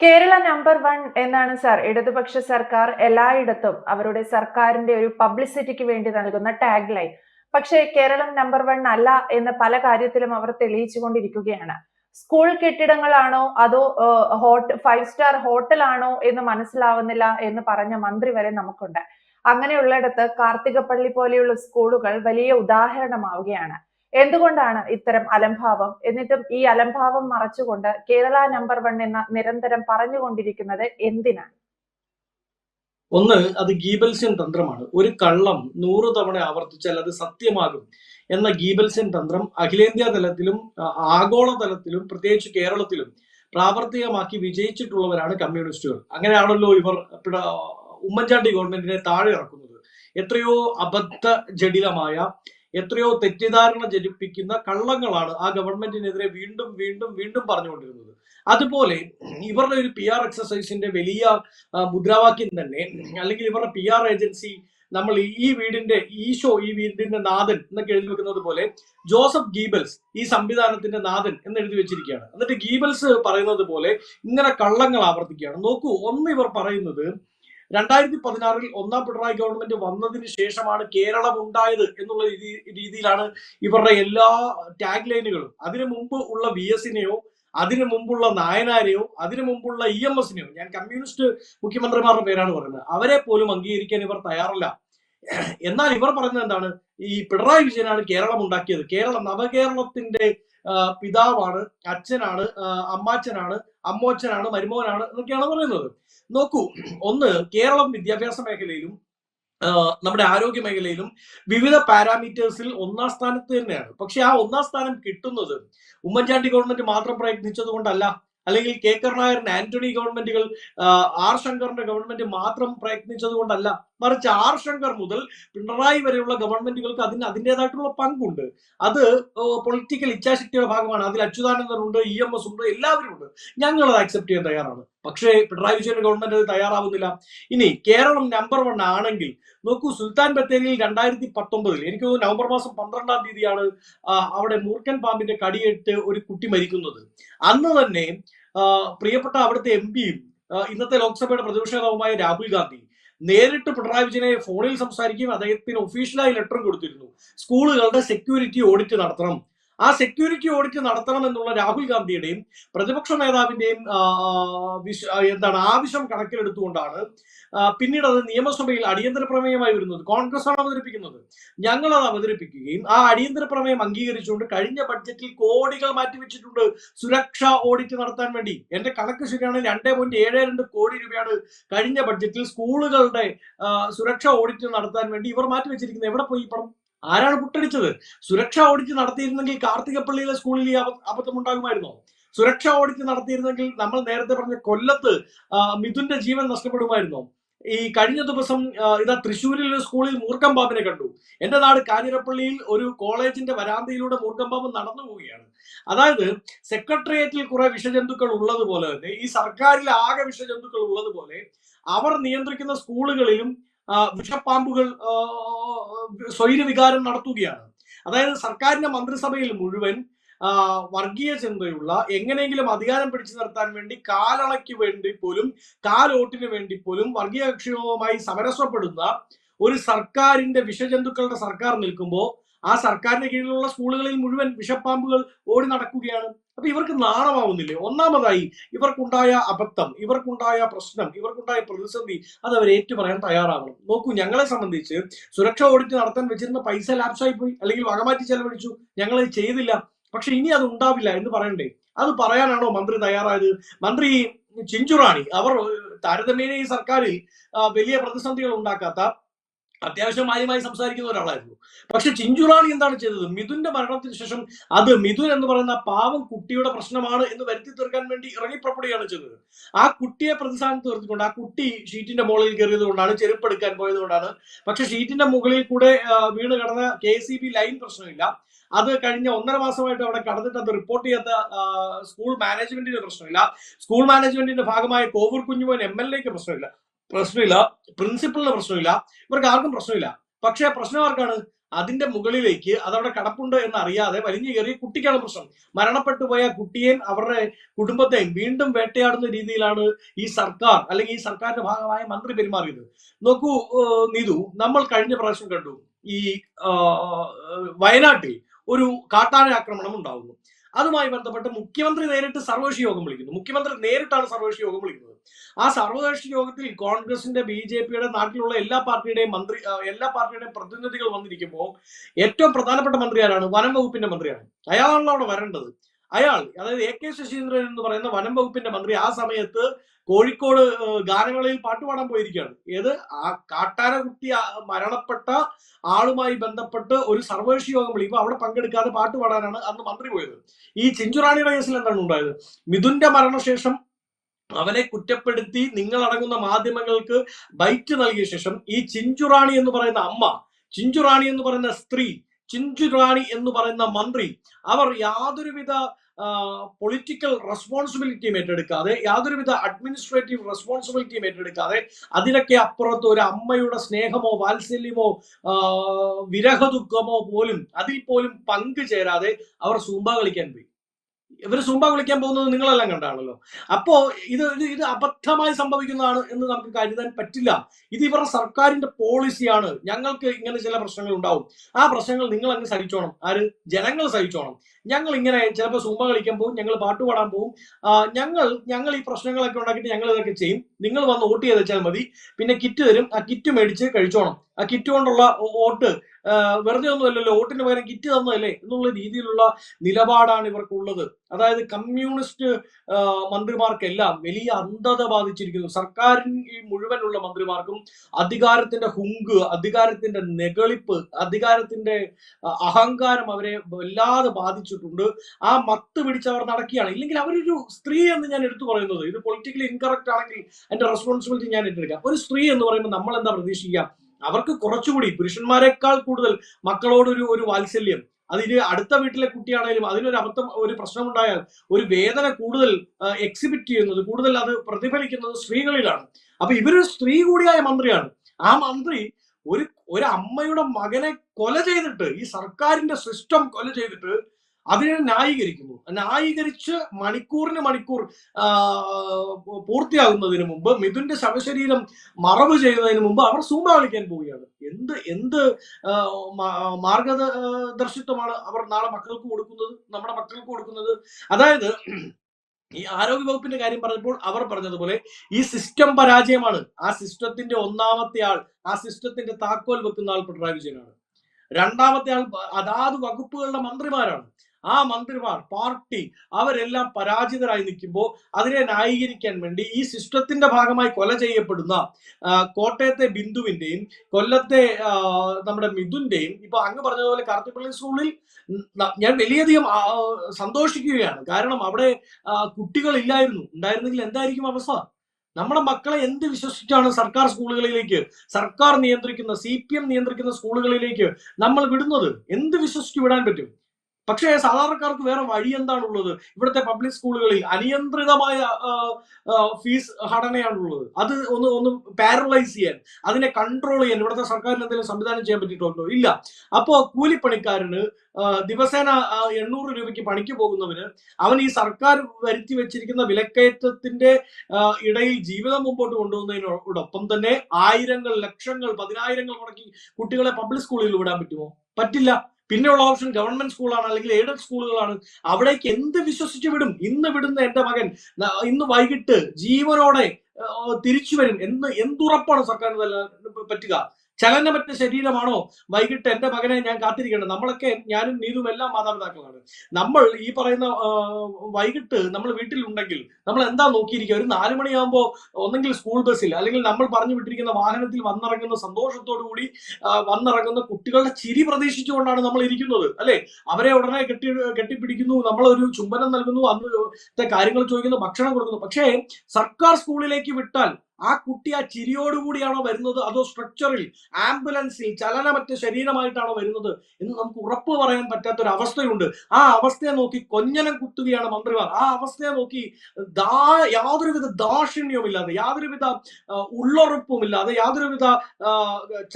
Kerala number one എന്നാണ് sir ഇടതുപക്ഷ സർക്കാർ എല്ലായിടത്തും അവരുടെ സർക്കാരിന്റെ ഒരു പബ്ലിസിറ്റിക്ക് വേണ്ടി നൽകുന്ന ടാഗ് ലൈൻ പക്ഷേ കേരളം നമ്പർ വൺ അല്ല എന്ന് പല കാര്യത്തിലും അവർ തെളിയിച്ചുകൊണ്ടിരിക്കുകയാണ്. സ്കൂൾ കെട്ടിടങ്ങളാണോ അതോ ഹോട്ട് ഫൈവ് സ്റ്റാർ ഹോട്ടലാണോ എന്ന് മനസ്സിലാവുന്നില്ല എന്ന് പറഞ്ഞ മന്ത്രി വരെ നമുക്കുണ്ട്. അങ്ങനെയുള്ളിടത്ത് കാർത്തികപ്പള്ളി പോലെയുള്ള സ്കൂളുകൾ വലിയ ഉദാഹരണമാവുകയാണ്. എന്തുകൊണ്ടാണ് ഇത്തരം അലംഭാവം? എന്നിട്ടും ഈ അലംഭാവം മറച്ചുകൊണ്ട് കേരള നമ്പർ വൺ എന്ന നിരന്തരം പറഞ്ഞുകൊണ്ടിരിക്കുന്നത് എന്തിനാണ്? ഒന്ന് അത് ഗീബൽസ്യൻ തന്ത്രമാണ്. ഒരു കള്ളം നൂറ് തവണ ആവർത്തിച്ചാൽ അത് സത്യമാകും എന്ന ഗീബൽസ്യൻ തന്ത്രം അഖിലേന്ത്യാ തലത്തിലും ആഗോള തലത്തിലും പ്രത്യേകിച്ച് കേരളത്തിലും പ്രാവർത്തികമാക്കി വിജയിച്ചിട്ടുള്ളവരാണ് കമ്മ്യൂണിസ്റ്റുകൾ. അങ്ങനെയാണല്ലോ ഇവർ ഉമ്മൻചാണ്ടി ഗവൺമെന്റിനെ താഴെ ഇറക്കുന്നത് എത്രയോ അബദ്ധ ജടിലമായ എത്രയോ തെറ്റിദ്ധാരണ ജനിപ്പിക്കുന്ന കള്ളങ്ങളാണ് ആ ഗവൺമെന്റിനെതിരെ വീണ്ടും വീണ്ടും വീണ്ടും പറഞ്ഞുകൊണ്ടിരുന്നത്. അതുപോലെ ഇവരുടെ ഒരു പി ആർ എക്സസൈസിന്റെ വലിയ മുദ്രാവാക്യം തന്നെ അല്ലെങ്കിൽ ഇവരുടെ പി ആർ ഏജൻസി നമ്മൾ ഈ വീടിന്റെ ഈശോ ഈ വീടിന്റെ നാഥൻ എന്നൊക്കെ എഴുതി വെക്കുന്നത് പോലെ ജോസഫ് ഗീബൽസ് ഈ സംവിധാനത്തിന്റെ നാഥൻ എന്ന് എഴുതി വെച്ചിരിക്കുകയാണ്. എന്നിട്ട് ഗീബൽസ് പറയുന്നത് പോലെ ഇങ്ങനെ കള്ളങ്ങൾ ആവർത്തിക്കുകയാണ്. നോക്കൂ ഒന്ന് ഇവർ പറയുന്നത് രണ്ടായിരത്തി പതിനാറിൽ ഒന്നാം പിണറായി ഗവൺമെന്റ് വന്നതിന് ശേഷമാണ് കേരളം ഉണ്ടായത് എന്നുള്ള രീതിയിലാണ് ഇവരുടെ എല്ലാ ടാഗ് ലൈനുകളും അതിനു മുമ്പ് ഉള്ള വി എസിനെയോ അതിനു മുമ്പുള്ള നായനാരെയോ അതിനു മുമ്പുള്ള ഇ എം എസിനെയോ ഞാൻ കമ്മ്യൂണിസ്റ്റ് മുഖ്യമന്ത്രിമാരുടെ പേരാണ് പറയുന്നത്. അവരെ പോലും അംഗീകരിക്കാൻ ഇവർ തയ്യാറല്ല. എന്നാൽ ഇവർ പറയുന്നത് എന്താണ്? ഈ പിണറായി വിജയനാണ് കേരളം ഉണ്ടാക്കിയത്. കേരളം നവകേരളത്തിന്റെ പിതാവാണ് അച്ഛനാണ് അമ്മാച്ചനാണ് അമ്മോച്ചനാണ് മരുമോനാണ് എന്നൊക്കെയാണ് പറയുന്നത്. നോക്കൂ ഒന്ന് കേരളം വിദ്യാഭ്യാസ മേഖലയിലും നമ്മുടെ ആരോഗ്യ മേഖലയിലും വിവിധ പാരാമീറ്റേഴ്സിൽ ഒന്നാം സ്ഥാനത്ത് തന്നെയാണ്. പക്ഷെ ആ ഒന്നാം സ്ഥാനം കിട്ടുന്നത് ഉമ്മൻചാണ്ടി ഗവൺമെന്റ് മാത്രം പ്രയത്നിച്ചത് കൊണ്ടല്ല അല്ലെങ്കിൽ കെ. കരുണാകരൻ ആന്റണി ഗവൺമെന്റുകൾ ആർ. ശങ്കറിന്റെ ഗവൺമെന്റ് മാത്രം പ്രയത്നിച്ചത് കൊണ്ടല്ല. മറിച്ച് ആർ. ശങ്കർ മുതൽ പിണറായി വരെയുള്ള ഗവൺമെന്റുകൾക്ക് അതിന് അതിന്റെതായിട്ടുള്ള പങ്കുണ്ട്. അത് പൊളിറ്റിക്കൽ ഇച്ഛാശക്തിയുടെ ഭാഗമാണ്. അതിൽ അച്യുതാനന്ദനുണ്ട് ഇ എം എസ് ഉണ്ട് എല്ലാവരും ഉണ്ട്. ഞങ്ങൾ അത് അക്സെപ്റ്റ് ചെയ്യാൻ തയ്യാറാണ്. പക്ഷേ പിണറായി വിജയന്റെ ഗവൺമെന്റ് അത് തയ്യാറാവുന്നില്ല. ഇനി കേരളം നമ്പർ വൺ ആണെങ്കിൽ നോക്കൂ സുൽത്താൻ ബത്തേരിയിൽ രണ്ടായിരത്തി പത്തൊമ്പതിൽ എനിക്ക് നവംബർ മാസം പന്ത്രണ്ടാം തീയതിയാണ് അവിടെ മൂർഖൻ പാമ്പിന്റെ കടിയേറ്റ് ഒരു കുട്ടി മരിക്കുന്നത്. അന്ന് തന്നെ പ്രിയപ്പെട്ട അവിടുത്തെ എം പിയും ഇന്നത്തെ ലോക്സഭയുടെ പ്രതിപക്ഷ നേതാവുമായ രാഹുൽ ഗാന്ധി നേരിട്ട് പിണറായി വിജയനെ ഫോണിൽ സംസാരിക്കുകയും അദ്ദേഹത്തിന് ഒഫീഷ്യലായി ലെറ്ററും കൊടുത്തിരുന്നു. സ്കൂളുകളുടെ സെക്യൂരിറ്റി ഓഡിറ്റ് നടത്തണം. ആ സെക്യൂരിറ്റി ഓഡിറ്റ് നടത്തണം എന്നുള്ള രാഹുൽ ഗാന്ധിയുടെയും പ്രതിപക്ഷ നേതാവിന്റെയും എന്താണ് ആവശ്യം കണക്കിലെടുത്തുകൊണ്ടാണ് പിന്നീട് അത് നിയമസഭയിൽ അടിയന്തര പ്രമേയമായി വരുന്നത്. കോൺഗ്രസ് ആണ് അവതരിപ്പിക്കുന്നത്. ഞങ്ങൾ അത് അവതരിപ്പിക്കുകയും ആ അടിയന്തര പ്രമേയം അംഗീകരിച്ചുകൊണ്ട് കഴിഞ്ഞ ബഡ്ജറ്റിൽ കോടികൾ മാറ്റിവെച്ചിട്ടുണ്ട് സുരക്ഷാ ഓഡിറ്റ് നടത്താൻ വേണ്ടി. എന്റെ കണക്ക് ശരിയാണെങ്കിൽ രണ്ടേ പോയിന്റ് ഏഴ് രണ്ട് കോടി രൂപയാണ് കഴിഞ്ഞ ബഡ്ജറ്റിൽ സ്കൂളുകളുടെ സുരക്ഷാ ഓഡിറ്റ് നടത്താൻ വേണ്ടി ഇവർ മാറ്റിവെച്ചിരിക്കുന്നത് എവിടെ പോയി പണം? ആരാണ് പുട്ടടിച്ചത് സുരക്ഷ ഓഡിറ്റ് നടത്തിയിരുന്നെങ്കിൽ കാർത്തികപ്പള്ളിയിലെ സ്കൂളിൽ ഈ അബ- അബദ്ധം ഉണ്ടാകുമായിരുന്നോ സുരക്ഷാ ഓഡിറ്റ് നടത്തിയിരുന്നെങ്കിൽ നമ്മൾ നേരത്തെ പറഞ്ഞ കൊല്ലത്ത് മിഥുന്റെ ജീവൻ നഷ്ടപ്പെടുമായിരുന്നോ? ഈ കഴിഞ്ഞ ദിവസം ഇതാ തൃശ്ശൂരിൽ ഒരു സ്കൂളിൽ മൂർഖം പാമ്പിനെ കണ്ടു. എന്റെ നാട് കാഞ്ഞിരപ്പള്ളിയിൽ ഒരു കോളേജിന്റെ വരാന്തയിലൂടെ മൂർഖം പാമ്പ് നടന്നു പോവുകയാണ്. അതായത് സെക്രട്ടേറിയറ്റിൽ കുറെ വിഷജന്തുക്കൾ ഉള്ളതുപോലെ തന്നെ ഈ സർക്കാരിൽ ആകെ വിഷജന്തുക്കൾ ഉള്ളതുപോലെ അവർ നിയന്ത്രിക്കുന്ന സ്കൂളുകളിലും വിഷപ്പാമ്പുകൾ സ്വൈരവികാരം നടത്തുകയാണ്. അതായത് സർക്കാരിന്റെ മന്ത്രിസഭയിൽ മുഴുവൻ വർഗീയ ചിന്തയുള്ള എങ്ങനെയെങ്കിലും അധികാരം പിടിച്ചു നിർത്താൻ വേണ്ടി കാലളയ്ക്ക് വേണ്ടി പോലും കാലോട്ടിന് വേണ്ടി പോലും വർഗീയ കക്ഷികളുമായി സമരസപ്പെടുന്ന ഒരു സർക്കാരിന്റെ വിഷജന്തുക്കളുടെ സർക്കാർ നിൽക്കുമ്പോൾ ആ സർക്കാരിന്റെ കീഴിലുള്ള സ്കൂളുകളിൽ മുഴുവൻ വിഷപ്പാമ്പുകൾ ഓടി നടക്കുകയാണ്. അപ്പൊ ഇവർക്ക് നാണമാവുന്നില്ലേ? ഒന്നാമതായി ഇവർക്കുണ്ടായ അബദ്ധം ഇവർക്കുണ്ടായ പ്രശ്നം ഇവർക്കുണ്ടായ പ്രതിസന്ധി അത് അവർ ഏറ്റുപറയാൻ തയ്യാറാവണം. നോക്കൂ ഞങ്ങളെ സംബന്ധിച്ച് സുരക്ഷ ഓഡിറ്റ് നടത്താൻ വെച്ചിരുന്ന പൈസ ലാപ്സായി പോയി അല്ലെങ്കിൽ വകമാറ്റി ചെലവഴിച്ചു ഞങ്ങൾ ചെയ്തില്ല. പക്ഷെ ഇനി അത് ഉണ്ടാവില്ല എന്ന് പറയണ്ടേ? അത് പറയാനാണോ മന്ത്രി തയ്യാറായത്? മന്ത്രി ചിഞ്ചുറാണി അവർ താരതമ്യേന ഈ സർക്കാരിൽ വലിയ പ്രതിസന്ധികൾ ഉണ്ടാക്കാത്ത അത്യാവശ്യം മാന്യമായി സംസാരിക്കുന്ന ഒരാളായിരുന്നു. പക്ഷെ ചിഞ്ചുറാണി എന്താണ് ചെയ്തത്? മിഥുന്റെ മരണത്തിന് ശേഷം അത് മിഥുൻ എന്ന് പറയുന്ന പാവം കുട്ടിയുടെ പ്രശ്നമാണ് എന്ന് വരുത്തി തീർക്കാൻ വേണ്ടി ഇറങ്ങിപ്പുറപ്പെടുകയാണ് ചെയ്തത്. ആ കുട്ടിയെ പ്രതിസ്ഥാനത്ത് നിർത്തിക്കൊണ്ട് ആ കുട്ടി ഷീറ്റിന്റെ മുകളിൽ കയറിയത് കൊണ്ടാണ് ചെരുപ്പെടുക്കാൻ പോയത് കൊണ്ടാണ് പക്ഷെ ഷീറ്റിന്റെ മുകളിൽ കൂടെ വീണ് കിടന്ന കെ ലൈൻ പ്രശ്നമില്ല. അത് കഴിഞ്ഞ ഒന്നര മാസമായിട്ട് അവിടെ കടന്നിട്ട് അത് റിപ്പോർട്ട് ചെയ്യാത്ത സ്കൂൾ മാനേജ്മെന്റിന്റെ പ്രശ്നമില്ല. സ്കൂൾ മാനേജ്മെന്റിന്റെ ഭാഗമായ കോവൂർ കുഞ്ഞുമോൻ എം എൽ എക്ക് പ്രശ്നമില്ല. പ്രശ്നമില്ല. പ്രിൻസിപ്പളിന് പ്രശ്നമില്ല. ഇവർക്ക് ആർക്കും പ്രശ്നമില്ല. പക്ഷേ പ്രശ്നം ആർക്കാണ്? അതിന്റെ മുകളിലേക്ക് അതവിടെ കിടപ്പുണ്ട് എന്ന് അറിയാതെ വലിഞ്ഞു കയറി കുട്ടിക്കാണ് പ്രശ്നം. മരണപ്പെട്ടു പോയ കുട്ടിയെ അവരുടെ കുടുംബത്തെയും വീണ്ടും വേട്ടയാടുന്ന രീതിയിലാണ് ഈ സർക്കാർ അല്ലെങ്കിൽ ഈ സർക്കാരിന്റെ ഭാഗമായ മന്ത്രി പെരുമാറിയത്. നോക്കൂ നിതു നമ്മൾ കഴിഞ്ഞ പ്രാവശ്യം കണ്ടു. ഈ വയനാട്ടിൽ ഒരു കാട്ടാന ആക്രമണം ഉണ്ടാകുന്നു അതുമായി ബന്ധപ്പെട്ട് മുഖ്യമന്ത്രി നേരിട്ട് സർവകക്ഷി യോഗം വിളിക്കുന്നു. മുഖ്യമന്ത്രി നേരിട്ടാണ് സർവകക്ഷി യോഗം വിളിക്കുന്നത്. ആ സർവകക്ഷി യോഗത്തിൽ കോൺഗ്രസിന്റെ ബി ജെ പിയുടെ നാട്ടിലുള്ള എല്ലാ പാർട്ടിയുടെയും മന്ത്രി എല്ലാ പാർട്ടിയുടെയും പ്രതിനിധികൾ വന്നിരിക്കുമ്പോൾ ഏറ്റവും പ്രധാനപ്പെട്ട മന്ത്രി ആരാണ് വനം വകുപ്പിന്റെ മന്ത്രിയാണ്. അയാളാണല്ലോ അവിടെ വരേണ്ടത്. അയാൾ അതായത് എ കെ ശശീന്ദ്രൻ എന്ന് പറയുന്ന വനം വകുപ്പിന്റെ മന്ത്രി ആ സമയത്ത് കോഴിക്കോട് ഗാനമേളയിൽ പാട്ടുപാടാൻ പോയിരിക്കുകയാണ്. ഏത്? ആ കാട്ടാന കുട്ടി മരണപ്പെട്ട ആളുമായി ബന്ധപ്പെട്ട് ഒരു സർവകക്ഷി യോഗം വിളിക്കുമ്പോൾ അവിടെ പങ്കെടുക്കാതെ പാട്ടുപാടാനാണ് അന്ന് മന്ത്രി പോയത്. ഈ ചിഞ്ചുറാണിയുടെ കേസിൽ എന്താണ് ഉണ്ടായത്? മിഥുന്റെ മരണശേഷം അവനെ കുറ്റപ്പെടുത്തി നിങ്ങളടങ്ങുന്ന മാധ്യമങ്ങൾക്ക് ബൈറ്റ് നൽകിയ ശേഷം ഈ ചിഞ്ചുറാണി എന്ന് പറയുന്ന അമ്മ ചിഞ്ചുറാണി എന്ന് പറയുന്ന സ്ത്രീ ചിഞ്ചുറാണി എന്ന് പറയുന്ന മന്ത്രി അവർ യാതൊരുവിധ പൊളിറ്റിക്കൽ റെസ്പോൺസിബിലിറ്റിയും ഏറ്റെടുക്കാതെ യാതൊരുവിധ അഡ്മിനിസ്ട്രേറ്റീവ് റെസ്പോൺസിബിലിറ്റിയും ഏറ്റെടുക്കാതെ അതിനൊക്കെ അപ്പുറത്ത് ഒരു അമ്മയുടെ സ്നേഹമോ വാത്സല്യമോ വിരഹദുഃഖമോ പോലും അതിൽ പോലും പങ്കുചേരാതെ അവർ സൂമ്പ കളിക്കാൻ പോയി. ഇവർ സൂമ്പ കളിക്കാൻ പോകുന്നത് നിങ്ങളെല്ലാം കണ്ടാണല്ലോ. അപ്പോ ഇത് ഇത് അബദ്ധമായി സംഭവിക്കുന്നതാണ് എന്ന് നമുക്ക് കരുതാൻ പറ്റില്ല. ഇത് ഇവരുടെ സർക്കാരിന്റെ പോളിസിയാണ്. ഞങ്ങൾക്ക് ഇങ്ങനെ ചില പ്രശ്നങ്ങൾ ഉണ്ടാവും. ആ പ്രശ്നങ്ങൾ നിങ്ങൾ അങ്ങ് സഹിച്ചോണം. ആര്? ജനങ്ങൾ സഹിച്ചോണം. ഞങ്ങൾ ഇങ്ങനെ ചിലപ്പോൾ സൂമ്പ കളിക്കാൻ പോകും ഞങ്ങൾ പാട്ട് പാടാൻ പോകും. ഞങ്ങൾ ഞങ്ങൾ ഈ പ്രശ്നങ്ങളൊക്കെ ഉണ്ടാക്കിയിട്ട് ഞങ്ങൾ ഇതൊക്കെ ചെയ്യും. നിങ്ങൾ വന്ന് വോട്ട് ചെയ്ത് വെച്ചാൽ മതി. പിന്നെ കിറ്റ് തരും. ആ കിറ്റ് മേടിച്ച് കഴിച്ചോണം. ആ കിറ്റ് കൊണ്ടുള്ള വോട്ട് വെറുതെ ഒന്നുമല്ലല്ലോ വോട്ടിന് പകരം കിറ്റ് തന്നതല്ലേ? എന്നുള്ള രീതിയിലുള്ള നിലപാടാണ് ഇവർക്കുള്ളത്. അതായത് കമ്മ്യൂണിസ്റ്റ് മന്ത്രിമാർക്കെല്ലാം വലിയ അന്ധത ബാധിച്ചിരിക്കുന്നു. സർക്കാരിൻ ഈ മുഴുവനുള്ള മന്ത്രിമാർക്കും അധികാരത്തിന്റെ ഹുങ്ക് അധികാരത്തിന്റെ നെകളിപ്പ് അധികാരത്തിന്റെ അഹങ്കാരം അവരെ വല്ലാതെ ബാധിച്ചിട്ടുണ്ട്. ആ മത്ത് പിടിച്ച് അവർ നടക്കുകയാണ്. ഇല്ലെങ്കിൽ അവരൊരു സ്ത്രീ എന്ന് ഞാൻ എടുത്തു പറയുന്നത്. ഇത് പൊളിറ്റിക്കലി ഇൻകറക്റ്റ് ആണെങ്കിൽ അതിന്റെ റെസ്പോൺസിബിലിറ്റി ഞാൻ ഏറ്റെടുക്കാം. ഒരു സ്ത്രീ എന്ന് പറയുമ്പോൾ നമ്മൾ എന്താ പ്രതീക്ഷിക്കുക? അവർക്ക് കുറച്ചുകൂടി പുരുഷന്മാരെക്കാൾ കൂടുതൽ മക്കളോടൊരു ഒരു വാത്സല്യം. അതിന് അടുത്ത വീട്ടിലെ കുട്ടിയാണെങ്കിലും അതിനൊരു അബദ്ധം ഒരു പ്രശ്നമുണ്ടായാൽ ഒരു വേദന കൂടുതൽ എക്സിബിറ്റ് ചെയ്യുന്നത് കൂടുതൽ അത് പ്രതിഫലിക്കുന്നത് സ്ത്രീകളിലാണ്. അപ്പൊ ഇവരൊരു സ്ത്രീ കൂടിയായ മന്ത്രിയാണ്. ആ മന്ത്രി ഒരു ഒരു അമ്മയുടെ മകനെ കൊല ചെയ്തിട്ട് ഈ സർക്കാരിന്റെ സിസ്റ്റം കൊല ചെയ്തിട്ട് അതിനെ ന്യായീകരിക്കുന്നു. ന്യായീകരിച്ച് മണിക്കൂറിന് മണിക്കൂർ പൂർത്തിയാകുന്നതിന് മുമ്പ് മിഥുന്റെ ശവശരീരം മറവ് ചെയ്യുന്നതിന് മുമ്പ് അവർ സൂമ്പ കളിക്കാൻ പോവുകയാണ്. എന്ത് എന്ത് മാർഗദർശിത്വമാണ് അവർ നാളെ മക്കൾക്ക് കൊടുക്കുന്നത് നമ്മുടെ മക്കൾക്ക് കൊടുക്കുന്നത്? അതായത് ഈ ആരോഗ്യ വകുപ്പിന്റെ കാര്യം പറഞ്ഞപ്പോൾ അവർ പറഞ്ഞതുപോലെ ഈ സിസ്റ്റം പരാജയമാണ്. ആ സിസ്റ്റത്തിന്റെ ഒന്നാമത്തെ ആൾ ആ സിസ്റ്റത്തിന്റെ താക്കോൽ വെക്കുന്ന ആൾ പിണറായി വിജയനാണ്. രണ്ടാമത്തെ ആൾ അതാത് വകുപ്പുകളുടെ മന്ത്രിമാരാണ്. ആ മന്ത്രിമാർ പാർട്ടി അവരെല്ലാം പരാജിതരായി നിൽക്കുമ്പോൾ അതിനെ ന്യായീകരിക്കാൻ വേണ്ടി ഈ സിസ്റ്റത്തിന്റെ ഭാഗമായി കൊല ചെയ്യപ്പെടുന്ന കോട്ടയത്തെ ബിന്ദുവിന്റെയും കൊല്ലത്തെ നമ്മുടെ മിഥുന്റെയും ഇപ്പൊ അങ്ങ് പറഞ്ഞതുപോലെ കാർത്തിപ്പള്ളി സ്കൂളിൽ ഞാൻ വലിയധികം സന്തോഷിക്കുകയാണ്. കാരണം അവിടെ കുട്ടികളില്ലായിരുന്നു. ഉണ്ടായിരുന്നെങ്കിൽ എന്തായിരിക്കും അവസ്ഥ? നമ്മുടെ മക്കളെ എന്ത് വിശ്വസിച്ചാണ് സർക്കാർ സ്കൂളുകളിലേക്ക് സർക്കാർ നിയന്ത്രിക്കുന്ന സി നിയന്ത്രിക്കുന്ന സ്കൂളുകളിലേക്ക് നമ്മൾ വിടുന്നത്? എന്ത് വിശ്വസിച്ച് വിടാൻ പറ്റും? പക്ഷേ സാധാരണക്കാർക്ക് വേറെ വഴി എന്താണുള്ളത്? ഇവിടുത്തെ പബ്ലിക് സ്കൂളുകളിൽ അനിയന്ത്രിതമായ ഫീസ് ഘടനയാണുള്ളത്. അത് ഒന്ന് ഒന്ന് പാരലൈസ് ചെയ്യാൻ അതിനെ കൺട്രോൾ ചെയ്യാൻ ഇവിടുത്തെ സർക്കാരിന് എന്തെങ്കിലും സംവിധാനം ചെയ്യാൻ പറ്റിയിട്ടുണ്ടോ? ഇല്ല. അപ്പോ കൂലിപ്പണിക്കാരന് ദിവസേന എണ്ണൂറ് രൂപയ്ക്ക് പണിക്ക് പോകുന്നവന് അവൻ ഈ സർക്കാർ വരുത്തി വെച്ചിരിക്കുന്ന വിലക്കയറ്റത്തിന്റെ ഇടയിൽ ജീവിതം മുമ്പോട്ട് കൊണ്ടുപോകുന്നതിനോടൊപ്പം തന്നെ ആയിരങ്ങൾ ലക്ഷങ്ങൾ പതിനായിരങ്ങൾ മുടക്കി കുട്ടികളെ പബ്ലിക് സ്കൂളിൽ വിടാൻ പറ്റുമോ? പറ്റില്ല. പിന്നെയുള്ള ഓപ്ഷൻ ഗവൺമെന്റ് സ്കൂളാണ് അല്ലെങ്കിൽ എയ്ഡഡ് സ്കൂളുകളാണ് അവിടേക്ക് എന്ത് വിശ്വസിച്ച് വിടും? ഇന്ന് വിടുന്ന എന്റെ മകൻ ഇന്ന് വൈകിട്ട് ജീവനോടെ തിരിച്ചു വരും എന്ന് എന്തുറപ്പാണ് സർക്കാരിന് പറ്റുക? ചലനമറ്റ ശരീരമാണോ? വൈകിട്ട് എന്റെ മകനെ ഞാൻ കാത്തിരിക്കേണ്ടത്. നമ്മളൊക്കെ ഞാനും നീതും എല്ലാം മാതാപിതാക്കളാണ്. നമ്മൾ ഈ പറയുന്ന വൈകിട്ട് നമ്മൾ വീട്ടിലുണ്ടെങ്കിൽ നമ്മൾ എന്താ നോക്കിയിരിക്കുക? ഒരു നാല് മണിയാകുമ്പോൾ ഒന്നെങ്കിൽ സ്കൂൾ ബസ്സിൽ അല്ലെങ്കിൽ നമ്മൾ പറഞ്ഞു വിട്ടിരിക്കുന്ന വാഹനത്തിൽ വന്നിറങ്ങുന്ന സന്തോഷത്തോടു കൂടി വന്നിറങ്ങുന്ന കുട്ടികളുടെ ചിരി പ്രതീക്ഷിച്ചുകൊണ്ടാണ് നമ്മൾ ഇരിക്കുന്നത് അല്ലെ? അവരെ ഉടനെ കെട്ടി കെട്ടിപ്പിടിക്കുന്നു നമ്മളൊരു ചുംബനം നൽകുന്നു അന്നത്തെ കാര്യങ്ങൾ ചോദിക്കുന്നു ഭക്ഷണം കൊടുക്കുന്നു. പക്ഷേ സർക്കാർ സ്കൂളിലേക്ക് വിട്ടാൽ ആ കുട്ടി ആ ചിരിയോടുകൂടിയാണോ വരുന്നത്? അതോ സ്ട്രക്ചറിൽ ആംബുലൻസിൽ ചലനമറ്റ ശരീരമായിട്ടാണോ വരുന്നത് എന്ന് നമുക്ക് ഉറപ്പ് പറയാൻ പറ്റാത്തൊരു അവസ്ഥയുണ്ട് ആ അവസ്ഥയെ നോക്കി കൊഞ്ഞനം കുത്തുകയാണ് മന്ത്രിമാർ. ആ അവസ്ഥയെ നോക്കി ദാ യാതൊരുവിധ ദാക്ഷിണ്യവുമില്ലാതെ യാതൊരുവിധ ഉള്ളുറപ്പുമില്ലാതെ യാതൊരുവിധ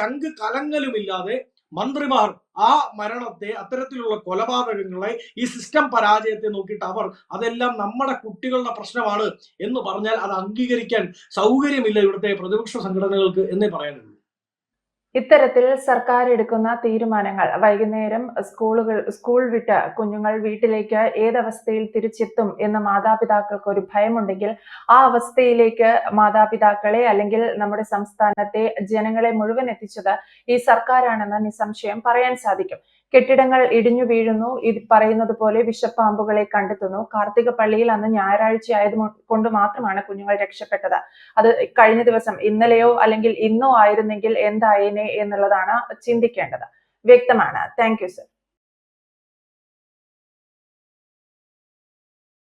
ചങ്ക് കലങ്ങലുമില്ലാതെ മന്ത്രിമാർ ആ മരണത്തെ അത്തരത്തിലുള്ള കൊലപാതകങ്ങളെ ഈ സിസ്റ്റം പരാജയത്തെ നോക്കിയിട്ട് അവർ അതെല്ലാം നമ്മുടെ കുട്ടികളുടെ പ്രശ്നമാണ് എന്ന് പറഞ്ഞാൽ അത് അംഗീകരിക്കാൻ സൗകര്യമില്ല ഇവിടുത്തെ പ്രതിപക്ഷ സംഘടനകൾക്ക് എന്നേ പറയാനുള്ളൂ. ഇത്തരത്തിൽ സർക്കാർ എടുക്കുന്ന തീരുമാനങ്ങൾ വൈകുന്നേരം സ്കൂളുകൾ സ്കൂൾ വിട്ട് കുഞ്ഞുങ്ങൾ വീട്ടിലേക്ക് ഏതവസ്ഥയിൽ തിരിച്ചെത്തും എന്ന് മാതാപിതാക്കൾക്ക് ഒരു ഭയമുണ്ടെങ്കിൽ ആ അവസ്ഥയിലേക്ക് മാതാപിതാക്കളെ അല്ലെങ്കിൽ നമ്മുടെ സംസ്ഥാനത്തെ ജനങ്ങളെ മുഴുവൻ എത്തിച്ചത് ഈ സർക്കാരാണെന്ന് നിസ്സംശയം പറയാൻ സാധിക്കും. കെട്ടിടങ്ങൾ ഇടിഞ്ഞു വീഴുന്നു ഇത് പറയുന്നത് പോലെ വിഷപ്പാമ്പുകളെ കണ്ടെത്തുന്നു. കാർത്തിക പള്ളിയിൽ അന്ന് ഞായറാഴ്ച ആയത് കൊണ്ട് മാത്രമാണ് കുഞ്ഞുങ്ങൾ രക്ഷപ്പെട്ടത്. അത് കഴിഞ്ഞ ദിവസം ഇന്നലെയോ അല്ലെങ്കിൽ ഇന്നോ ആയിരുന്നെങ്കിൽ എന്തായേനെ എന്നുള്ളതാണ് ചിന്തിക്കേണ്ടത്. വ്യക്തമാണ്. Thank you sir